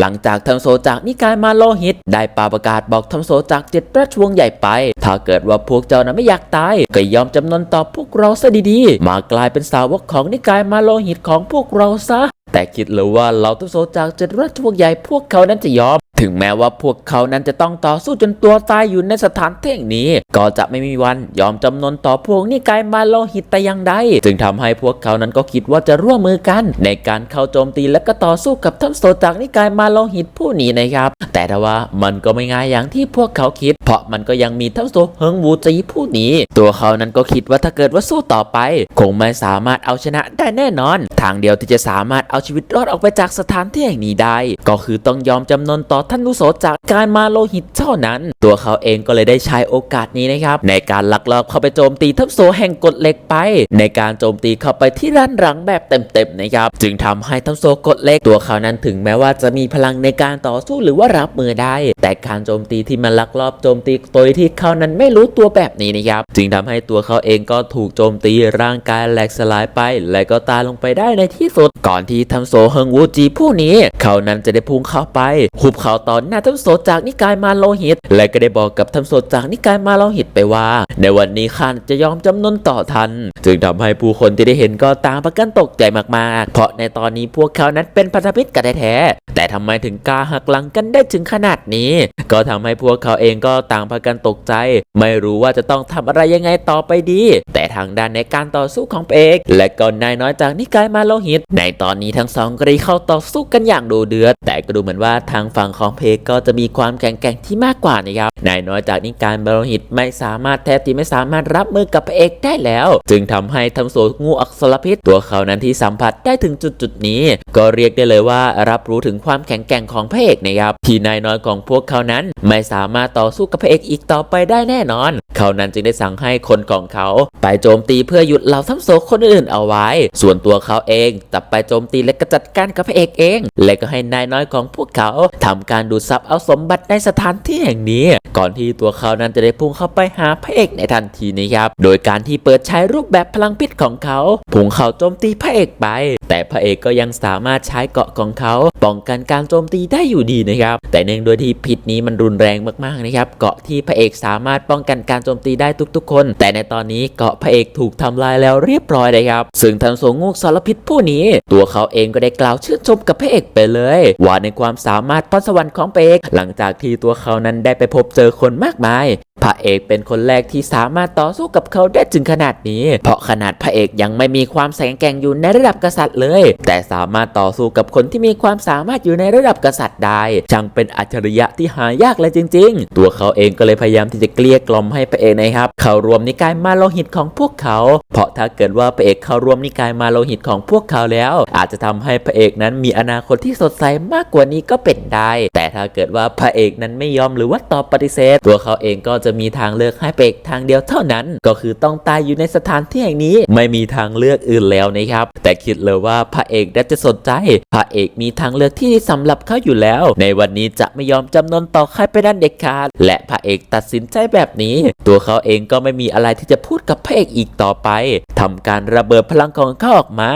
หลังจากทำโซจากนิกายมาโลหิต ได้ปาประกาศบอกทำโซจากเจ็ดราชวงศ์ใหญ่ไป ถ้าเกิดว่าพวกเจ้านั้นไม่อยากตาย ก็ยอมจำนนต่อพวกเราซะดีๆ มากลายเป็นสาวกของนิกายมาโลหิตของพวกเราซะ แต่คิดเลยว่าเราต้องโซจากเจ็ดราชวงศ์ใหญ่พวกเขานั้นจะยอม ถึงแม้ว่าพวกเขานั้นจะต้องต่อสู้จนตัวตายอยู่ในสถานที่แห่งนี้ ก็จะไม่มีวันยอมจำนนต่อพวกนิกายมาโลหิตแต่อย่างใดจึงทำให้พวกเขานั้นก็คิดว่าจะร่วมมือกัน ในการเข้าโจมตีและก็ต่อสู้กับท่านโซจากนิกายมาโลหิตผู้นี้นะครับ แต่ถ้าว่ามันก็ไม่ง่ายอย่างที่พวกเขาคิด เพราะมันก็ยังมีท่านโซเฮิงวูจีผู้นี้ ตัวเขานั้นก็คิดว่าถ้าเกิดว่าสู้ต่อไป คงไม่สามารถเอาชนะได้แน่นอน ทางเดียวที่จะสามารถเอาชีวิตรอดออกไปจากสถานที่แห่งนี้ได้ ก็คือต้องยอมจำนนต่อท่านนุโสจากการมาโลหิตเท่านั้น ตัวเขาเองก็เลยได้ใช้โอกาสนี้นะครับในการลักลอบเข้าไปโจมตีทัพโซแห่งกฎเหล็กไป ในการโจมตีเข้าไปที่ร้านหลังแบบเต็มๆนะครับจึงทำให้ทัพโซกฎเหล็กตัวเขานั้นถึงแม้ว่าจะมีพลังในการต่อสู้หรือว่ารับมือได้ แต่การโจมตีที่มันลักลอบโจมตีโดยที่เขานั้นไม่รู้ตัวแบบนี้นะครับจึงทำให้ตัวเขาเองก็ถูกโจมตีร่างกายแหลกสลายไป และก็ตายลงไปได้ในที่สุดก่อนที่ทมโซเฮิงวูจีผู้นี้ เขานั้นจะได้พุ่งเข้าไปหุบเขาตอนหน้าทัมโซจากนิกายมาโลหิต และก็ได้บอกกับทัมโซจากนิกายมาโลหิตไปว่า ในวันนี้ข้าจะยอมจำนนต่อทันจึงทำให้ผู้คนที่ได้เห็นก็ต่างประกันตกใจมากๆ เพราะในตอนนี้พวกเขานั้นเป็นพันธมิตรกันแท้ๆแต่ทำไมถึงกล้าหักหลังกันได้ถึงขนาดนี้ ก็ทำให้พวกเขาเองก็ต่างพากันตกใจ ไม่รู้ว่าจะต้องทำอะไรยังไงต่อไปดี แต่ทางด้านในการต่อสู้ของเอกและก็นายน้อยจากนิกายมาโลหิต ในตอนนี้ทั้งสองก็ได้เข้าต่อสู้กันอย่างดูเดือด แต่ก็ดูเหมือนว่าทางฝั่งของเพกก็จะมีความแข็งแกร่งที่มากกว่านะครับนายน้อยจากนิกายมาโลหิตไม่สามารถแทบที่ไม่สามารถรับมือกับพระเอกได้แล้ว จึงทำให้ทั้งโซงูอักษรพิษ ตัวเขานั้นที่สัมผัสได้ถึงจุดจุดนี้ ก็เรียกได้เลยว่ารับรู้ถึงความแข็งแกร่งของพระเอกนะครับที่นายน้อยของพวกเขานั้น ไม่สามารถต่อสู้กับพระเอกอีกต่อไปได้แน่นอน เขานั้นจึงได้สั่งให้คนของเขา ไปโจมตีเพื่อหยุดเหล่าทั้งโซคนอื่นเอาไว้ ส่วนตัวเขาเองจะไปโจมตีและก็จัดการกับพระเอกเอง และก็ให้นายน้อยของพวกเขาทำการดูดซับเอาสมบัติในสถานที่แห่งนี้ ก่อนที่ตัวเขานั้นจะได้พุ่งเข้าไปหาพระเอกในทันทีนี้ครับ โดยการที่เปิดใช้รูปแบบพลังพิษของเขาพุ่งเข้าโจมตีพระเอกไป แต่พระเอกก็ยังสามารถใช้เกาะของเขาป้องกันการโจมตีได้อยู่ดีนะครับ แต่เนื่องโดยที่พิษนี้มันรุนแรงมากๆนะครับ เกาะที่พระเอกสามารถป้องกันการโจมตีได้ทุกๆ คน แต่ในตอนนี้เกาะพระเอกถูกทำลายแล้วเรียบร้อยเลยครับ ซึ่งทันโซงูสารพิษผู้นี้ ตัวเขาเองก็ได้กล่าวชื่นชมกับพระเอกไปเลย ว่าในความสามารถพรสวรรค์ของพระเอกหลังจากที่ตัวเขานั้นได้ไปพบเจอคนมากมาย พระเอกเป็นคนแรกที่สามารถต่อสู้กับเขาได้ถึงขนาดนี้ เพราะขนาดพระเอกยังไม่มีความแข็งแกร่งอยู่ในระดับกษัตริย์เลย แต่สามารถต่อสู้กับคนที่มีความสามารถอยู่ในระดับกษัตริย์ได้ช่างเป็นอัจฉริยะที่หายากเลยจริง ๆ ตัวเขาเองก็เลยพยายามที่จะเกลี้ยกล่อมให้พระเอกนะครับเข้ารวมนิกายมาโลหิตของพวกเขา เพราะถ้าเกิดว่าพระเอกเข้ารวมนิกายมาโลหิตของพวกเขาแล้ว อาจจะทำให้พระเอกนั้นมีอนาคตที่สดใสมากกว่านี้ก็เป็นได้ แต่ถ้าเกิดว่าพระเอกนั้นไม่ยอมหรือว่าตอบปฏิเสธ ตัวเขาเองก็จะจะมีทางเลือกให้พระเอกทางเดียวเท่านั้น ก็คือต้องตายอยู่ในสถานที่แห่งนี้ ไม่มีทางเลือกอื่นแล้วนะครับ แต่คิดเลยว่าพระเอกน่าจะสนใจ พระเอกมีทางเลือกที่ดีสำหรับเขาอยู่แล้ว ในวันนี้จะไม่ยอมจำนนต่อใครไปด้านเด็ดขาดและพระเอกตัดสินใจแบบนี้ ตัวเขาเองก็ไม่มีอะไรที่จะพูดกับพระเอกอีกต่อไปทำการระเบิดพลังของเขาออกมา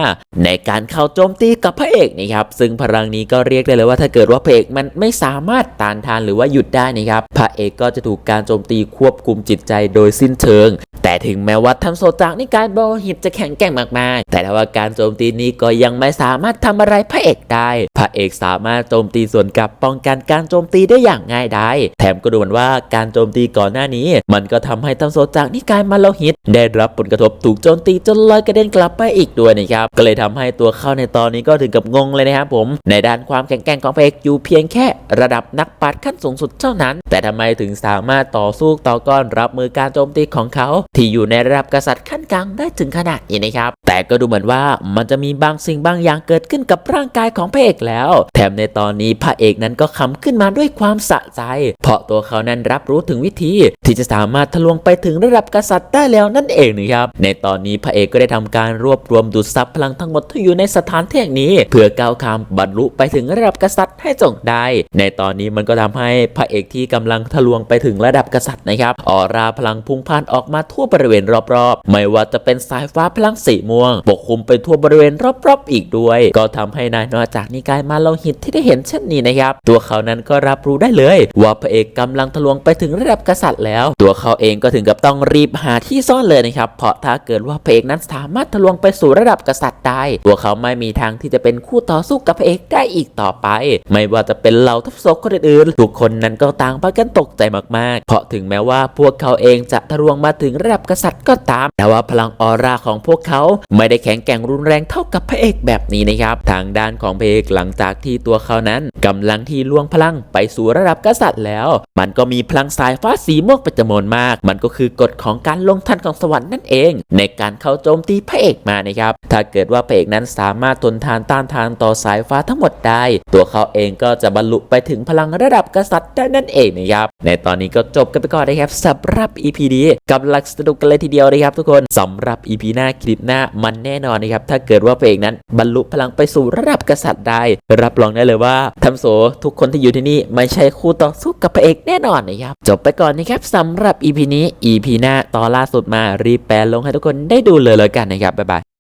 ในการเข้าโจมตีกับพระเอกนะครับ ซึ่งพลังนี้ก็เรียกได้เลยว่าถ้าเกิดว่าพระเอกมันไม่สามารถต้านทานหรือว่าหยุดได้นะครับพระเอกก็จะถูกการโจมตีควบคุมจิตใจโดยสิ้นเชิง แต่ถึงแม้ว่าทำโซจากนิการโบหิตจะแข็งแกร่งมากๆ แต่ถ้าว่าการโจมตีนี้ก็ยังไม่สามารถทำอะไรพระเอกได้ พระเอกสามารถโจมตีส่วนกลับป้องกันการโจมตีได้อย่างง่ายดายแถมก็ดูเหมือนว่าการโจมตีก่อนหน้านี้ มันก็ทำให้ทำโซจากนิกายมาโลหิต ได้รับผลกระทบถูกโจมตีจนลอยกระเด็นกลับไปอีกด้วยนะครับ ก็เลยทำให้ตัวเข้าในตอนนี้ก็ถึงกับงงเลยนะครับผม ในด้านความแข็งแกร่งของพระเอกอยู่เพียงแค่ระดับนักปราชญ์ขั้นสูงสุดเท่านั้น แต่ทำไมถึงสามารถต่อสู้ต่อกรรับมือการโจมตีของเขาที่อยู่ในระดับกษัตริย์ขั้นกลางได้ถึงขนาดนี้นะครับ แต่ก็ดูเหมือนว่ามันจะมีบางสิ่งบางอย่างเกิดขึ้นกับร่างกายของพระเอกแล้ว แถมในตอนนี้พระเอกนั้นก็ขำขึ้นมาด้วยความสะใจ เพราะตัวเขานั้นรับรู้ถึงวิธี ที่จะสามารถทะลวงไปถึงระดับกษัตริย์ได้แล้วนั่นเองนะครับ ในตอนนี้พระเอกก็ได้ทำการรวบรวมดูดซับพลังทั้งหมดที่อยู่ในสถานที่แห่งนี้ เพื่อก้าวข้ามบรรลุไปถึงระดับกษัตริย์ให้จงได้ ในตอนนี้มันก็ทำให้พระเอกที่กำลังทะลวงไปถึงระดับกษัตริย์นะครับออราพลังพุ่งพ่านออกมาทั่วบริเวณรอบๆ ไม่ว่าจะเป็นสายฟ้าพลังสีม่วง ปกคลุมไปทั่วบริเวณรอบๆ อีกด้วย ก็ทำให้นายนอกจากนิกายมาโลหิตที่ได้เห็นเช่นนี้นะครับ ตัวเขานั้นก็รับรู้ได้เลย ว่าพระเอกกำลังทะลวงไปถึงระดับกษัตริย์แล้ว ตัวเขาเองก็ถึงกับต้องรีบหาที่ซ่อนเลยนะครับ เพราะถ้าเกิดว่าพระเอกนั้นสามารถทะลวงไปสู่ระดับกษัตริย์ได้ ตัวเขาไม่มีทางที่จะเป็นคู่ต่อสู้กับพระเอกได้อีกต่อไป ไม่ว่าจะเป็นเหล่าทัพศกคนอื่นๆทุกคนนั้นก็ต่างพากันตกใจมากๆ เพราะถึงแม้ว่าพวกเขาเองจะทะลวงมาถึงระระดับกษัตริย์ก็ตาม แต่ว่าพลังออร่าของพวกเขาไม่ได้แข็งแกร่งรุนแรงเท่ากับพระเอกแบบนี้นะครับ ทางด้านของพระเอกหลังจากที่ตัวเขานั้นกำลังที่ล่วงพลังไปสู่ระดับกษัตริย์แล้ว มันก็มีพลังสายฟ้าสีม่วงเป็นจำนวนมาก มันก็คือกฎของการลงทันของสวรรค์นั่นเอง ในการเข้าโจมตีพระเอกมานะครับ ถ้าเกิดว่าพระเอกนั้นสามารถทนทานต้านทานต่อสายฟ้าทั้งหมดได้ ตัวเขาเองก็จะบรรลุไปถึงพลังระดับกษัตริย์ได้นั่นเองนะครับ ในตอนนี้ก็จบกันไปก่อนนะครับสำหรับ EP นี้กำลังสนุกกันเลยทีเดียวเลยครับทุกคนสำหรับอีพีหน้าคลิปหน้ามันแน่นอนนะครับถ้าเกิดว่าพระเอกนั้นบรรลุพลังไปสู่ระดับกษัตริย์ได้ รับรองได้เลยว่าทำโสทุกคนที่อยู่ที่นี่ไม่ใช่คู่ต่อสู้กับพระเอกแน่นอนนะครับจบไปก่อนนะครับสำหรับอีพีนี้อีพีหน้าตอนล่าสุดมารีบแปลลงให้ทุกคนได้ดูเลยเลยกันนะครับบ๊ายบาย